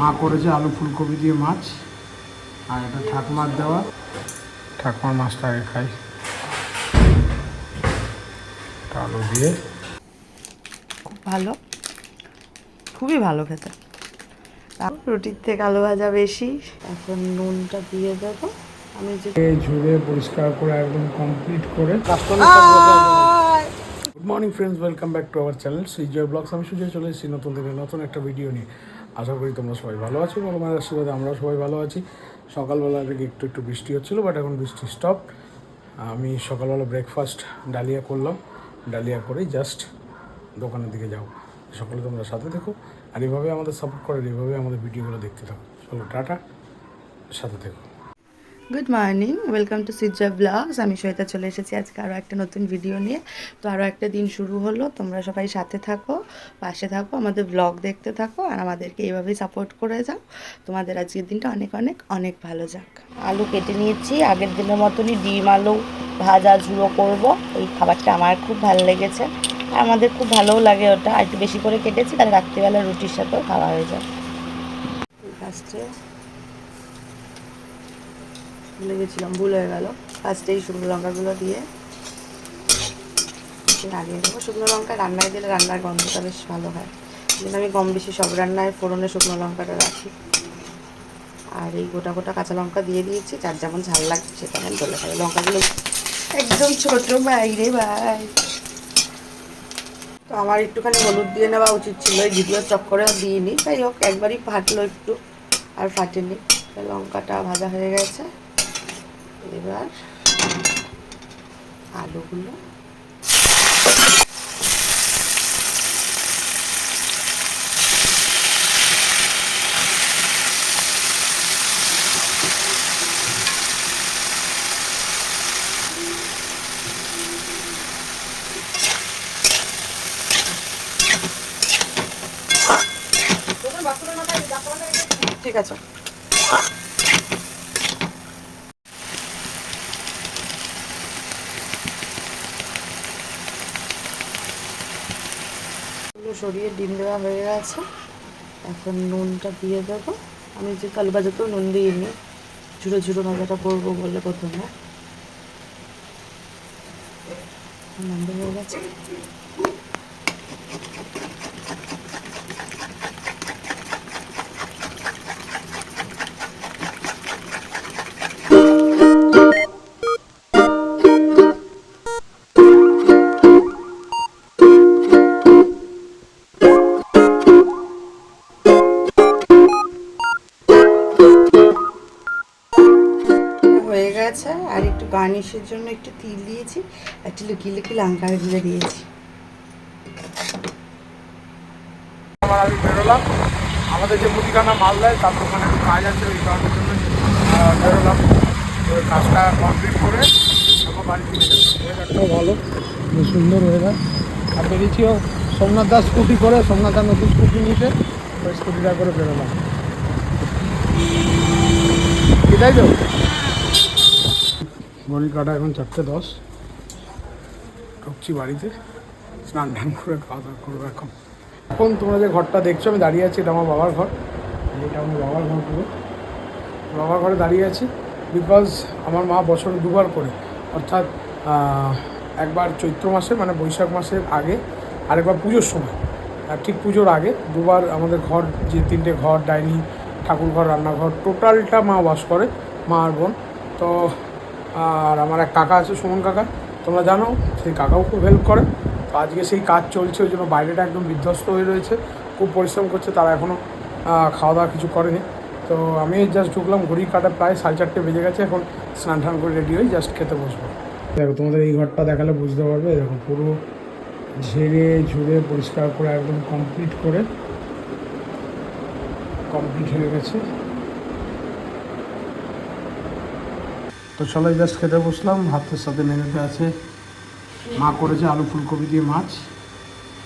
মা করেছে আলু ফুলকপি দিয়ে মাছ আর এটা ঠাকুমার দেওয়া। ঠাকুমার মাছটা আগে খাই। আলু দিয়ে। খুব ভালো। খুবই ভালো খেতে। রুটির থেকে আলু ভাজা বেশি। এখন নুনটা দিয়ে দেবো। আমি যে ঝুড়ে পরিষ্কার করে একদম কমপ্লিট করে good morning friends welcome back to our channel Sujoy blogs আমি সুজয় চলে এসেছি নতুন থেকে নতুন একটা ভিডিও নিয়ে। আশা করি তোমরা সবাই ভালো আছো। বলো মায়ের আশীর্বাদে আমরা সবাই ভালো আছি। সকালবেলা থেকে একটু একটু বৃষ্টি হচ্ছিল বাট এখন বৃষ্টি স্টপ আমি সকালবেলা ব্রেকফাস্ট ডালিয়া করলাম। ডালিয়া করে জাস্ট দোকানের দিকে যাও সকলে তোমরা সাথে থেকো আর এভাবে আমাদের সাপোর্ট করে এভাবে আমাদের ভিডিওগুলো দেখতে থাকো। চলো, টাটা। সাথে থেকো। Good morning welcome to Sija blogs আমি শ্বেতা চলে এসেছি আজকে আরও একটা নতুন ভিডিও নিয়ে। তো আরও একটা দিন শুরু হলো। তোমরা সবাই সাথে থাকো, পাশে থাকো, আমাদের ব্লগ দেখতে থাকো আর আমাদেরকে এইভাবেই সাপোর্ট করে যাও। তোমাদের আজকের দিনটা অনেক অনেক অনেক ভালো যাক। আলু কেটে নিয়েছি। আগের দিনের মতনই ডিম, আলু ভাজা, ঝুড়ো করব। এই খাবারটা আমার খুব ভালো লেগেছে। আর আমাদের খুব ভালোও লাগে ওটা। আর একটু বেশি করে কেটেছি, তাহলে রাত্রিবেলা রুটির সাথেও খাওয়া হয়ে যায়। ফার্স্টে ভুলে গেছিলাম, ভুল হয়ে গেল। ফার্স্টে এই শুকনো লঙ্কাগুলো দিয়ে নাড়িয়ে দেবো। শুকনো লঙ্কা রান্নায় দিলে রান্নার গন্ধটা বেশ ভালো হয়। জন্য আমি কম বেশি সব রান্নায় ফোড়নে শুকনো লঙ্কাটা রাখি। আর এই গোটা গোটা কাঁচা লঙ্কা দিয়ে দিয়েছি, যার যেমন ঝাল লাগছে আমি বলে খাই লঙ্কাগুলো একদম ছোট ভাই রে ভাই। তো আমার একটুখানি হলুদ দিয়ে নেওয়া উচিত ছিল, এই ভিডিওর চক্করেও দিইনি। তাই হোক, একবারই ফাটলো একটু, আর ফাটেনি। লঙ্কাটা ভাজা হয়ে গেছে। এবার আলুগুলো ঠিক আছে। সরিয়ে ডিম দেওয়া হয়ে গেছে। এখন নুনটা দিয়ে দেবো। আমি যে কালু ভাজাতেও নুন দিইনি, ঝুড়ো ঝুড়ো ভাজাটা করব বলে প্রথমে। নুন হয়ে গেছে। হয়ে গেছে আর একটু গার্নিশের জন্য একটু তিল দিয়েছি একটু লুকিয়ে লুকিয়ে লঙ্কা গুঁড়ো দিয়েছি। আবার আমি বেরোলাম। আমাদের যে মুদিখানা মাল দেয় তার ওখানে একটু কাজ আছে ওই কারণের জন্য বেরোলাম। ওই কাজটা কমপ্লিট করে বাড়ি ফিরে ভালো সুন্দর ওয়েদার আর বেরিয়েছিও সোমনাথ দাস স্কুটি করে সোমনাথ দাস নতুন স্কুটি নিতে ওই স্কুটিটা করে বেরোলাম। তো? ঘড়ি কাটা এখন চারটে দশ। ঢুকছি বাড়িতে, স্নান টান করে খাওয়া দাওয়া করব এখন। এখন তোমরা যে ঘরটা দেখছ, আমি দাঁড়িয়ে আছি, এটা আমার বাবার ঘর। এটা আমার বাবার ঘর পুরো। বাবার ঘরে দাঁড়িয়ে আছি বিকজ আমার মা বছরে দুবার করে। অর্থাৎ একবার চৈত্র মাসে মানে বৈশাখ মাসের আগে, আরেকবার পুজোর সময়। আর ঠিক পুজোর আগে দুবার আমাদের ঘর, যে তিনটে ঘর, ডাইনিং ঠাকুর ঘর রান্নাঘর, টোটালটা মা বাস করে, মা আর বোন। তো আর আমার এক কাকা আছে, সুমন কাকা, তোমরা জানো, সেই কাকাও খুব হেল্প করে। তো আজকে সেই কাজ চলছে, ওই জন্য বাইরেটা একদম বিধ্বস্ত হয়ে রয়েছে, খুব পরিশ্রম করছে, তারা এখনও খাওয়া দাওয়া কিছু করেনি। তো আমি জাস্ট ঢুকলাম, ঘড়ি কাটা প্রায় সাড়ে চারটে বেজে গেছে, এখন স্নান টান করে রেডি হয়ে জাস্ট খেতে বসবো। দেখো, তোমাদের এই ঘরটা দেখালে বুঝতে পারবে, দেখো, পুরো ঝেড়ে ঝুড়ে পরিষ্কার করে একদম কমপ্লিট করে কমপ্লিট হয়ে গেছে। তো চলো জাস্ট খেতে বসলাম, ভাতের সাথে মেনুতে আছে। মা করেছে আলু ফুলকপি দিয়ে মাছ,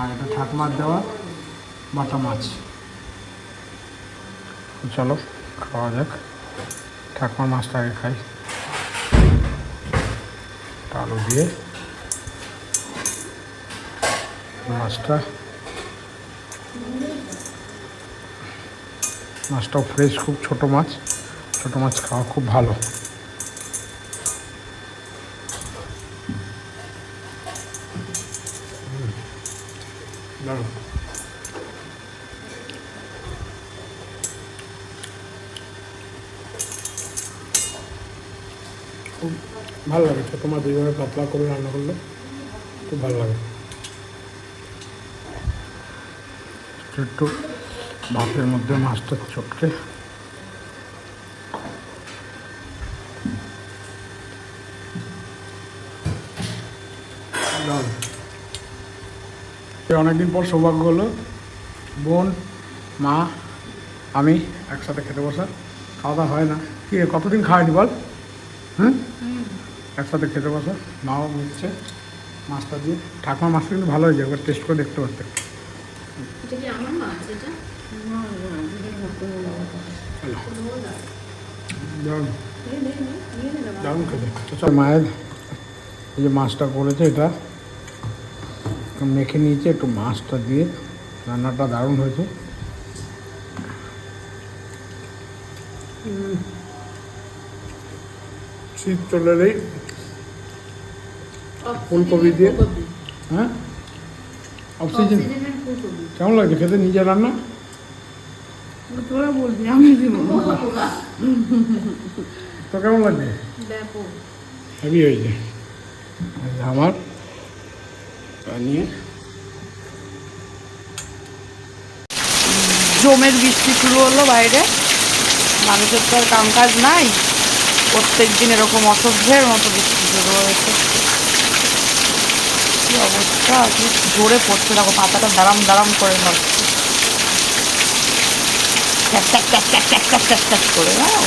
আর এটা ঠাকুমার দেওয়া বাটা মাছ। চলো, খাওয়া যাক। ঠাকুমার মাছটা আগে খাই আলু দিয়ে মাছটা, মাছটাও ফ্রেশ খুব ছোট মাছ। ছোট মাছ খাওয়া খুব ভালো। দারুণ খুব ভালো লাগে ছোটো মাছ এইভাবে পাতলা করে রান্না করলে খুব ভালো লাগে। একটু ভাতের মধ্যে মাছটা চটকে। দারুণ। অনেকদিন পর সৌভাগ্য হলো বোন মা আমি একসাথে খেতে বসা খাওয়া দাওয়া হয় না কি কতদিন খাওয়াইনি বল হুম একসাথে খেতে বসা মাও মিশছে মাছটা দিয়ে ঠাকুমা মাছটা কিন্তু ভালো হয়েছে একবার টেস্ট করে দেখতে পারতে দারুণ খেতে মায়ের এই যে মাছটা করেছে এটা মেখে নিয়েছে একটু মাছটা দিয়ে রান্নাটা দারুণ হয়েছে। শীত চলে এলেই ফুলকপি দিয়ে। হ্যাঁ? অক্সিজেন? কেমন লাগছে খেতে? নিজে রান্না? তোরা বলবি আমি তো কেমন লাগছে? হেভি হয়েছে। আমার জমের বৃষ্টি শুরু হলো বাইরে। মানুষের তো আর কাম কাজ নাই। প্রত্যেক দিন এরকম অসহ্যের মতো বৃষ্টি শুরু হয়েছে। কি অবস্থা? কি জোরে পড়ছে? দেখো, পাতাটা দাঁড়াম দাঁড়াম করে নড়ছে করে হ্যাঁ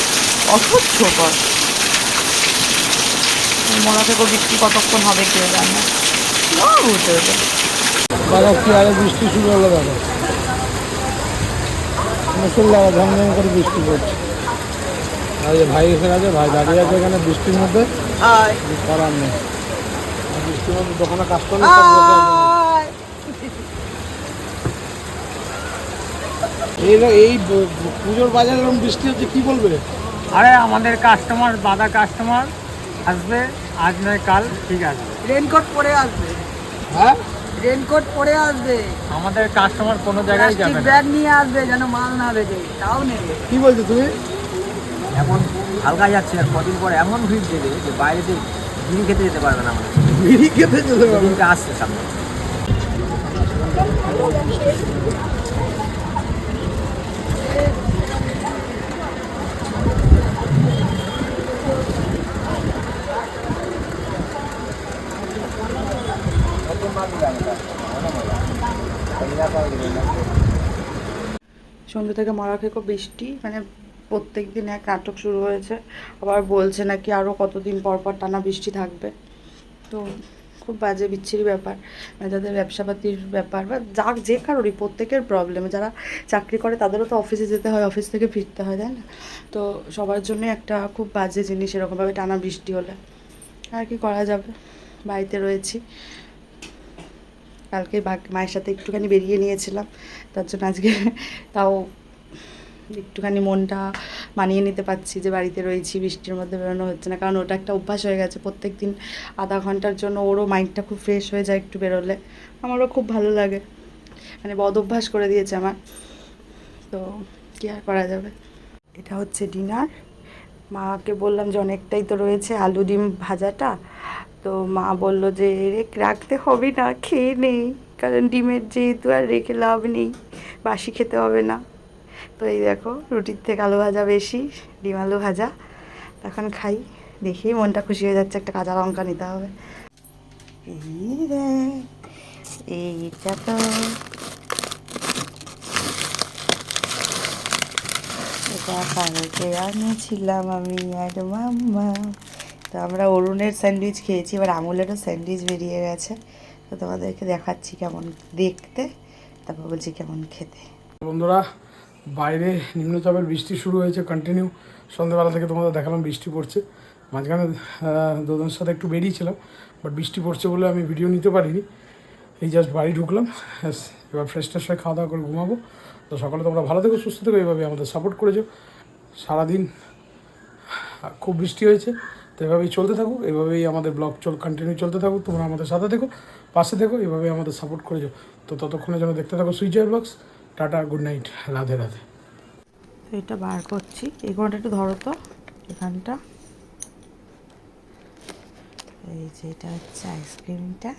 অসহ্য কর মনে থেকেও বৃষ্টি কতক্ষণ হবে কেউ জানে। আরে বৃষ্টি শুরু হলো দাদা মুসল্লারা ঝমঝম করে বৃষ্টি পড়ছে। আর যে ভাই এখানে আছে ভাই দাঁড়িয়ে আছে এখানে বৃষ্টির মধ্যে। করার নেই। বৃষ্টির মধ্যে দোকানে কাজ করলে এই এই পুজোর বাজারে এরকম বৃষ্টি হচ্ছে কি বলবে? আরে আমাদের কাস্টমার বাধা কাস্টমার আসবে আজ নয় কাল ঠিক আছে। রেনকোট পরে আসবে। হ্যাঁ? রেনকোট পরে আসবে। আমাদের কাস্টমার কোনো জায়গায় যাবে না। ব্যাগ নিয়ে আসবে যেন মাল না বেঁধে তাও নেবে। কি বলছো তুমি? এখন হালকা যাচ্ছে আর কদিন পর এমন ভিড় দেবে যে বাইরে থেকে বিড়ি খেতে যেতে পারবে না আমাদের। বিড়ি খেতে যেতে পারবে আসছে সামনে। সন্ধ্যে থেকে মারা খেকো বৃষ্টি মানে প্রত্যেক দিন এক নাটক শুরু হয়েছে। আবার বলছে নাকি আরও কতদিন পর পর টানা বৃষ্টি থাকবে। তো খুব বাজে, বিচ্ছিরি ব্যাপার। মানে যাদের ব্যবসাপাতির ব্যাপার বা যা যে কারোরই, প্রত্যেকের প্রবলেম যারা চাকরি করে তাদেরও তো অফিসে যেতে হয় অফিস থেকে ফিরতে হয়, তাই না? তো সবার জন্য একটা খুব বাজে জিনিস এরকমভাবে টানা বৃষ্টি হলে। আর কি করা যাবে? বাড়িতে রয়েছি। কালকে মায়ের সাথে একটুখানি বেরিয়ে নিয়েছিলাম। তার জন্য আজকে তাও একটুখানি মনটা মানিয়ে নিতে পারছি যে বাড়িতে রয়েছি, বৃষ্টির মধ্যে বেরোনো হচ্ছে না। কারণ ওটা একটা অভ্যাস হয়ে গেছে। প্রত্যেক দিন আধা ঘণ্টার জন্য ওরও মাইন্ডটা খুব ফ্রেশ হয়ে যায় একটু বেরোলে। আমারও খুব ভালো লাগে। মানে বদ অভ্যাস করে দিয়েছে আমার। তো কী আর করা যাবে? এটা হচ্ছে ডিনার। মাকে বললাম যে অনেকটাই তো রয়েছে। আলু ডিম ভাজাটা। তো মা বলল যে রাখতে হবে না, খেয়ে নেই কারণ ডিমের যেহেতু আর রেখে লাভ নেই, বাসি খেতে হবে না। তো এই দেখো, রুটির থেকে আলু ভাজা বেশি, ডিম আলু ভাজা। এখন খাই, দেখি মনটা খুশি হয়ে যাচ্ছে, একটা কাঁচা লঙ্কা নিতে হবে। এইটা তো এটা কালকে আনিয়েছিলাম আমি আর মাম্মা। তো আমরা অরুণের স্যান্ডউইচ খেয়েছি, এবার আমুলেরও স্যান্ডউইচ বেরিয়ে গেছে। তো তোমাদেরকে দেখাচ্ছি কেমন দেখতে, তারপর বলছি কেমন খেতে। বন্ধুরা, বাইরে নিম্নচাপের বৃষ্টি শুরু হয়েছে কন্টিনিউ সন্ধ্যেবেলা থেকে তোমাদের দেখালাম বৃষ্টি পড়ছে। মাঝখানে দুজনের সাথে একটু বেরিয়েছিলাম বাট বৃষ্টি পড়ছে বলে আমি ভিডিও নিতে পারিনি। এই জাস্ট বাড়ি ঢুকলাম এবার ফ্রেশ ট্রেশ হয়ে খাওয়া দাওয়া করে ঘুমাবো। তো সকালে তোমরা ভালো থেকো, সুস্থ থেকো এইভাবে আমাদের সাপোর্ট করেছ। সারাদিন খুব বৃষ্টি হয়েছে। এভাবেই চলতে থাকুক এভাবেই আমাদের ব্লগ চল কন্টিনিউ চলতে থাকুক তোমরা আমাদের সাথে থেকো, পাশে থেকো, এভাবেই আমাদের সাপোর্ট করেছ তো ততক্ষণে যেন দেখতে থাকো switcher blogs tata good night Radhe Radhe. তো এটা বার করছি। এই কোনটা একটু ধরো তো, এখানটা। এই যে এটা হচ্ছে আইসক্রিমটা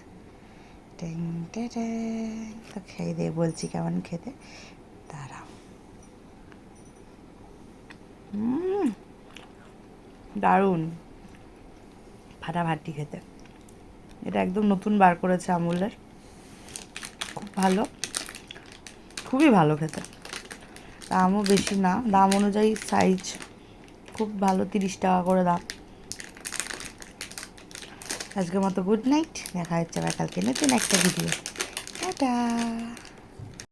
ট্যাং ট্যাং তো খেয়ে দিয়ে বলছি কেমন খেতে। দাঁড়াও দারুণ। ফাটাফাটি খেতে। এটা একদম নতুন বার করেছে আমুলের। খুব ভালো। খুবই ভালো খেতে। দামও বেশি না। দাম অনুযায়ী সাইজ খুব ভালো, তিরিশ টাকা করে দাম। আজকের মতো গুড নাইট দেখা হচ্ছে আবার কালকে নতুন একটা ভিডিও টাটা।